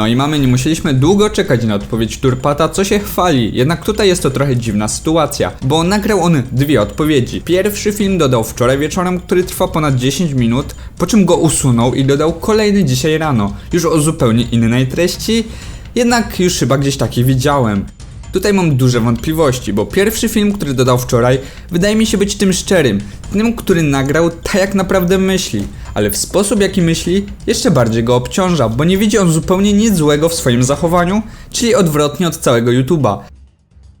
No i mamy, nie musieliśmy długo czekać na odpowiedź Turpata, co się chwali. Jednak tutaj jest to trochę dziwna sytuacja, bo nagrał on dwie odpowiedzi. Pierwszy film dodał wczoraj wieczorem, który trwa ponad 10 minut, po czym go usunął i dodał kolejny dzisiaj rano, już o zupełnie innej treści, jednak już chyba gdzieś taki widziałem. Tutaj mam duże wątpliwości, bo pierwszy film, który dodał wczoraj, wydaje mi się być tym szczerym, tym, który nagrał tak jak naprawdę myśli, ale w sposób jaki myśli, jeszcze bardziej go obciąża, bo nie widzi on zupełnie nic złego w swoim zachowaniu, czyli odwrotnie od całego YouTube'a.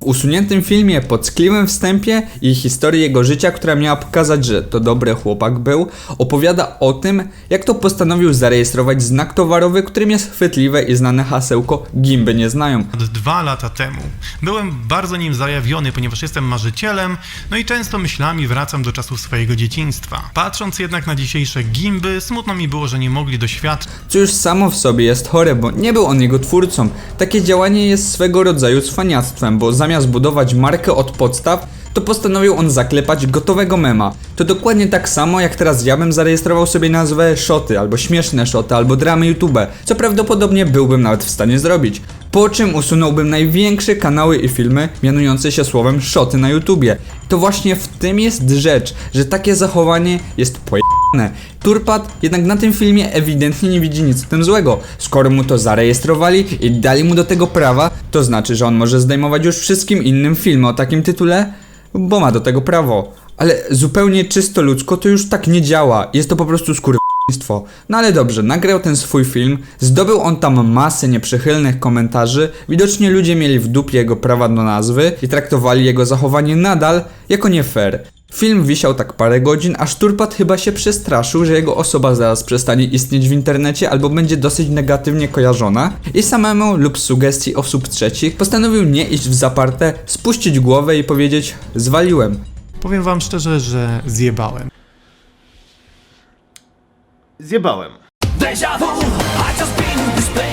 W usuniętym filmie pod tkliwym wstępie i historii jego życia, która miała pokazać, że to dobry chłopak był, opowiada o tym, jak to postanowił zarejestrować znak towarowy, którym jest chwytliwe i znane hasełko Gimby nie znają. dwa lata temu. Byłem bardzo nim zajawiony, ponieważ jestem marzycielem, no i często myślami wracam do czasów swojego dzieciństwa. Patrząc jednak na dzisiejsze gimby, smutno mi było, że nie mogli doświadczyć Co już samo w sobie jest chore, bo nie był on jego twórcą. Takie działanie jest swego rodzaju cwaniactwem, bo zamiast budować markę od podstaw, to postanowił on zaklepać gotowego mema. To dokładnie tak samo, jak teraz ja bym zarejestrował sobie nazwę Szoty, albo Śmieszne Szoty, albo Dramy YouTube, co prawdopodobnie byłbym nawet w stanie zrobić. Po czym usunąłbym największe kanały i filmy mianujące się słowem Szoty na YouTubie. To właśnie w tym jest rzecz, że takie zachowanie jest pojebane. Turpat jednak na tym filmie ewidentnie nie widzi nic w tym złego. Skoro mu to zarejestrowali i dali mu do tego prawa, to znaczy, że on może zdejmować już wszystkim innym filmy o takim tytule, bo ma do tego prawo. Ale zupełnie czysto ludzko to już tak nie działa. Jest to po prostu skurwyństwo. No ale dobrze, nagrał ten swój film, zdobył on tam masę nieprzychylnych komentarzy, widocznie ludzie mieli w dupie jego prawa do nazwy i traktowali jego zachowanie nadal jako nie fair. Film wisiał tak parę godzin, aż Turpat chyba się przestraszył, że jego osoba zaraz przestanie istnieć w internecie albo będzie dosyć negatywnie kojarzona i samemu lub sugestii osób trzecich postanowił nie iść w zaparte, spuścić głowę i powiedzieć zwaliłem. Powiem wam szczerze, że zjebałem. Zjebałem. Deja vu, I just been.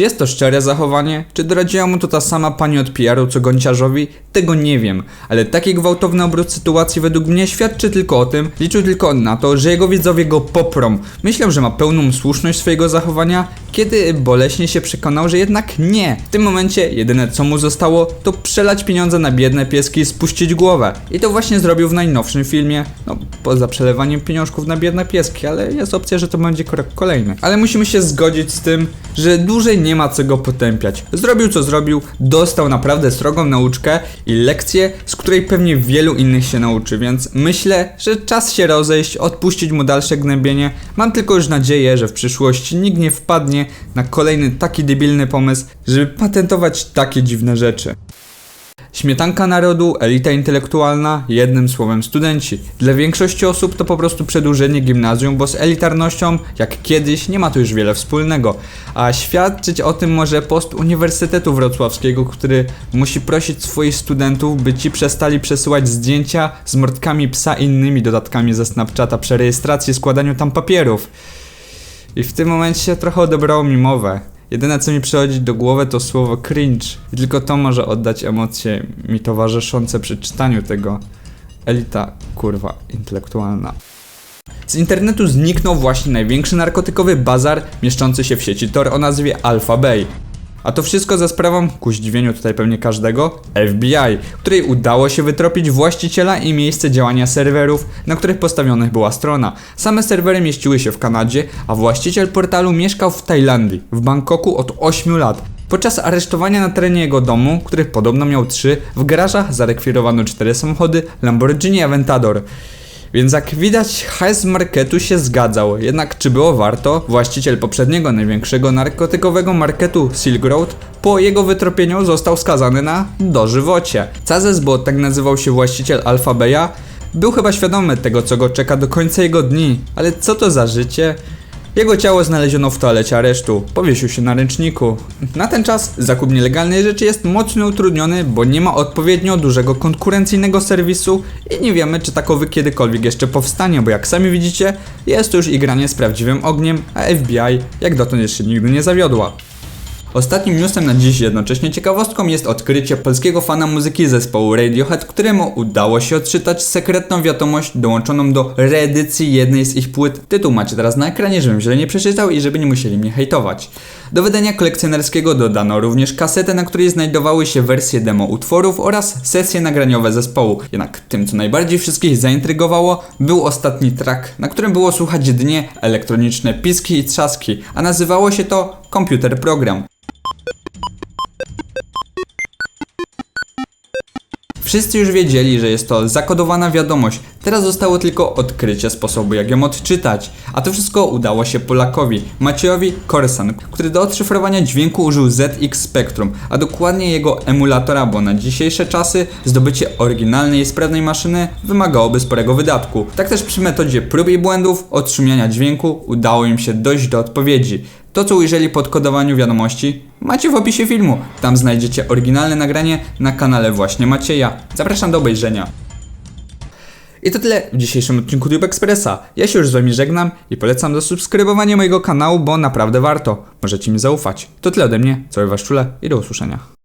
Czy jest to szczere zachowanie? Czy doradziła mu to ta sama pani od PR-u co Gonciarzowi? Tego nie wiem, ale taki gwałtowny obrót sytuacji według mnie świadczy tylko o tym, liczył tylko na to, że jego widzowie go poprą. Myślał, że ma pełną słuszność swojego zachowania, kiedy boleśnie się przekonał, że jednak nie. W tym momencie jedyne co mu zostało, to przelać pieniądze na biedne pieski i spuścić głowę. I to właśnie zrobił w najnowszym filmie. No, poza przelewaniem pieniążków na biedne pieski, ale jest opcja, że to będzie krok kolejny. Ale musimy się zgodzić z tym, że dłużej nie ma co go potępiać. Zrobił co zrobił, dostał naprawdę srogą nauczkę i lekcję, z której pewnie wielu innych się nauczy, więc myślę, że czas się rozejść, odpuścić mu dalsze gnębienie. Mam tylko już nadzieję, że w przyszłości nikt nie wpadnie na kolejny taki debilny pomysł, żeby patentować takie dziwne rzeczy. Śmietanka narodu, elita intelektualna, jednym słowem studenci. Dla większości osób to po prostu przedłużenie gimnazjum, bo z elitarnością, jak kiedyś, nie ma tu już wiele wspólnego. A świadczyć o tym może post Uniwersytetu Wrocławskiego, który musi prosić swoich studentów, by ci przestali przesyłać zdjęcia z mordkami psa i innymi dodatkami ze Snapchata przy rejestracji składaniu tam papierów. I w tym momencie trochę odebrało mi mowę. Jedyne co mi przychodzi do głowy to słowo cringe. I tylko to może oddać emocje mi towarzyszące przy czytaniu tego. Elita, kurwa, intelektualna. Z internetu zniknął właśnie największy narkotykowy bazar mieszczący się w sieci Tor o nazwie Alpha Bay. A to wszystko za sprawą, ku zdziwieniu tutaj pewnie każdego, FBI, której udało się wytropić właściciela i miejsce działania serwerów, na których postawionych była strona. Same serwery mieściły się w Kanadzie, a właściciel portalu mieszkał w Tajlandii, w Bangkoku od 8 lat. Podczas aresztowania na terenie jego domu, których podobno miał 3, w garażach zarekwirowano 4 samochody Lamborghini Aventador. Więc jak widać, hajs marketu się zgadzał. Jednak czy było warto? Właściciel poprzedniego największego narkotykowego marketu Silk Road po jego wytropieniu został skazany na dożywocie. Cazes, bo tak nazywał się właściciel Alpha Beya, był chyba świadomy tego, co go czeka do końca jego dni. Ale co to za życie? Jego ciało znaleziono w toalecie aresztu. Powiesił się na ręczniku. Na ten czas zakup nielegalnej rzeczy jest mocno utrudniony, bo nie ma odpowiednio dużego konkurencyjnego serwisu i nie wiemy, czy takowy kiedykolwiek jeszcze powstanie, bo jak sami widzicie, jest to już igranie z prawdziwym ogniem, a FBI jak dotąd jeszcze nigdy nie zawiodła. Ostatnim newsem na dziś jednocześnie ciekawostką jest odkrycie polskiego fana muzyki zespołu Radiohead, któremu udało się odczytać sekretną wiadomość dołączoną do reedycji jednej z ich płyt. Tytuł macie teraz na ekranie, żebym źle nie przeczytał i żeby nie musieli mnie hejtować. Do wydania kolekcjonerskiego dodano również kasetę, na której znajdowały się wersje demo utworów oraz sesje nagraniowe zespołu. Jednak tym, co najbardziej wszystkich zaintrygowało, był ostatni track, na którym było słuchać dnie elektroniczne piski i trzaski, a nazywało się to Komputer Program. Wszyscy już wiedzieli, że jest to zakodowana wiadomość. Teraz zostało tylko odkrycie sposobu, jak ją odczytać. A to wszystko udało się Polakowi, Maciejowi Korsan, który do odszyfrowania dźwięku użył ZX Spectrum, a dokładnie jego emulatora, bo na dzisiejsze czasy zdobycie oryginalnej i sprawnej maszyny wymagałoby sporego wydatku. Tak też przy metodzie prób i błędów odszumiania dźwięku udało im się dojść do odpowiedzi. To, co ujrzeli po kodowaniu wiadomości, macie w opisie filmu. Tam znajdziecie oryginalne nagranie na kanale właśnie Macieja. Zapraszam do obejrzenia. I to tyle w dzisiejszym odcinku Tube Expressa. Ja się już z wami żegnam i polecam do subskrybowania mojego kanału, bo naprawdę warto. Możecie mi zaufać. To tyle ode mnie, cały was czule i do usłyszenia.